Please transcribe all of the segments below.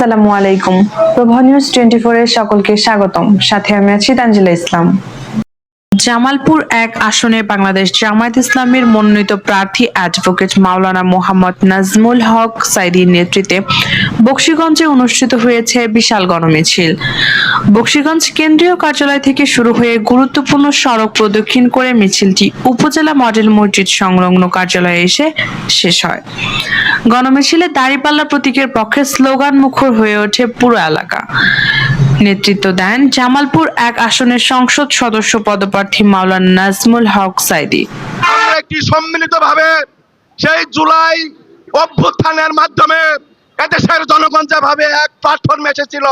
আসসালামু আলাইকুম। প্রভা news twenty এর সকলকে স্বাগতম। সাথে আমি আছি তানজিলা ইসলাম। জামালপুর এক আসনে বাংলাদেশ জামায়াত ইসলামের মনোনীত প্রার্থী অ্যাডভোকেট মাওলানা মোহাম্মদ নাজমুল হক সাইদির নেতৃত্বে বক্সিগঞ্জে অনুষ্ঠিত হয়েছে বিশাল গণমিছিল। বক্সিগঞ্জ কেন্দ্রীয় কার্যালয় থেকে শুরু হয়ে গুরুত্বপূর্ণ সড়ক প্রদক্ষিণ করে মিছিলটি উপজেলা মডেল মসজিদ সংলগ্ন কার্যালয়ে এসে শেষ হয়। গণমিছিলে দাঁড়িপাল্লা প্রতীকের পক্ষে স্লোগান মুখর হয়ে ওঠে পুরো এলাকা। নেতৃত্ব দেন জামালপুর এক আসনের সংসদ সদস্য পদপ্রার্থী মাওলানা নাজমুল হক সাইদি। একটি সম্মিলিত ভাবে সেই জুলাই অভ্যুত্থানের মাধ্যমে এদেশের জনগণ যেভাবে এক প্ল্যাটফর্মে এসেছিল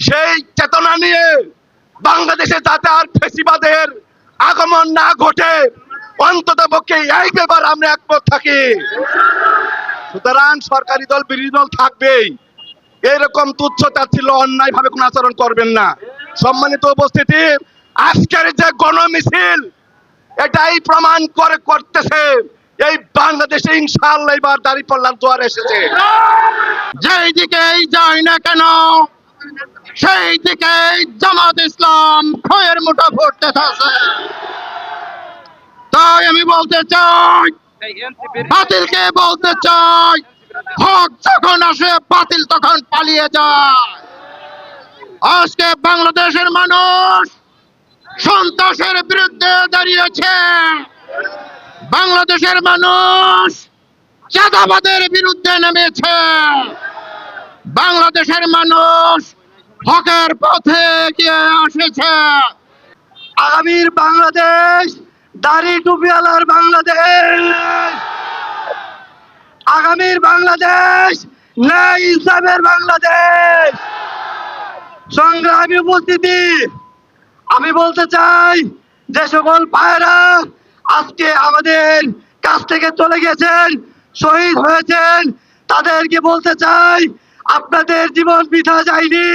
সেই চেতনা নিয়ে বাংলাদেশে যাতে আর ফেসিবাদের আগমন না ঘটে, অন্তত পক্ষে এই ব্যাপার আমরা একমত থাকি। সুতরাং সরকারি দল, বিরোধী দল থাকবেই। এরকম তুচ্ছ তাচ্ছিল্য অন্যায় ভাবে কোন আচরণ করবেন না। সম্মানিত উপস্থিতি, আজকের যে গণমিছিল, এটাই প্রমাণ করে করতেছে, এই বাংলাদেশে ইনশাআল্লাহ এবার দাঁড়িপাল্লার জোয়ার এসেছে। যেই দিকেই যাই না কেন সেই দিকেই জামাত ইসলাম খয়ের মুঠো ভরতে থাকে তাই আমি বলতে চাই, বাতিলকে বলতে চাই, হক যখন আসে, বাতিল তখন পালিয়ে যায়। আজকে বাংলাদেশের মানুষ সন্ত্রাসের বিরুদ্ধে দাঁড়িয়েছে। বাংলাদেশের মানুষ চাঁদাবাদের বিরুদ্ধে নেমেছে। বাংলাদেশের মানুষ হকের পথে গিয়ে আসেছে। আগামীর বাংলাদেশ, দাড়ি টুপিওয়ালার বাংলাদেশ। আগামীর বাংলাদেশ, ন্যায় ইনসাফের বাংলাদেশ। সংগ্রামী উপস্থিতি, আমি বলতে চাই যে সকল ভাইরা আজকে আমাদের কাছ থেকে চলে গেছেন, শহীদ হয়েছেন, তাদেরকে বলতে চাই আপনাদের জীবন বৃথা যায়নি।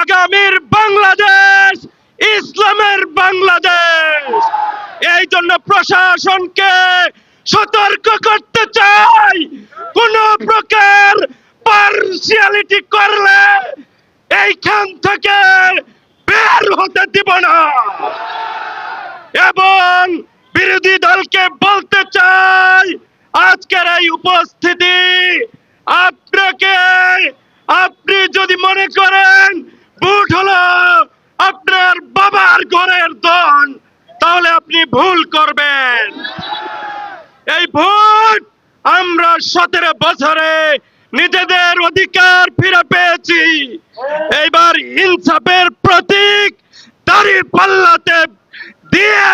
আগামীর বাংলাদেশ, ইসলামের বাংলাদেশ। এই জন্য প্রশাসনকে সতর্ক করতে চাই। কোন প্রকার পার্সিয়ালিটি করলে এইখান থেকে বের হতে দিব না। এবং বিরোধী দলকে বলতে চাই, আজকের এই উপস্থিতি তাহলে আপনি ভুল করবেন। এই ভোট আমরা সতেরো বছরে নিজেদের অধিকার ফিরে পেয়েছি। এইবার ইনসাফের প্রতীক দাড়ি পাল্লাতে দিয়ে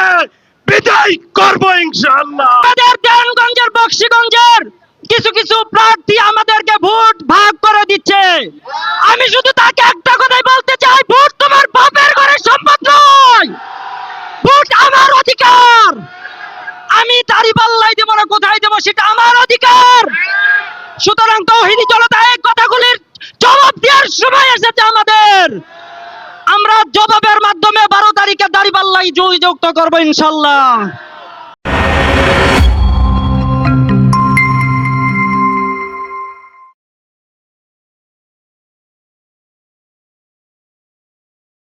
বিদায় করব ইনশাআল্লাহ। আমাদের দেনগঞ্জের বক্সিগঞ্জের কিছু কিছু প্রার্থী আমাদেরকে ভোট ভাগ করে দিচ্ছে। আমি শুধু তাকে একটা কথাই বলতে চাই ভোট তোমার বাপের ঘরের সম্পদ নয় ভোট আমার অধিকার আমি দাড়ি পাল্লাই দেবো না, কোথায় দেবো সেটা আমার অধিকার। সুতরাং তৌহিদি জনতা, এই কথাগুলির জবাব দেওয়ার সময় এসেছে আমাদের। আমরা জবাবের মাধ্যমে বারো তারিখে দাড়ি পাল্লাই যুক্ত করব ইনশাল্লাহ।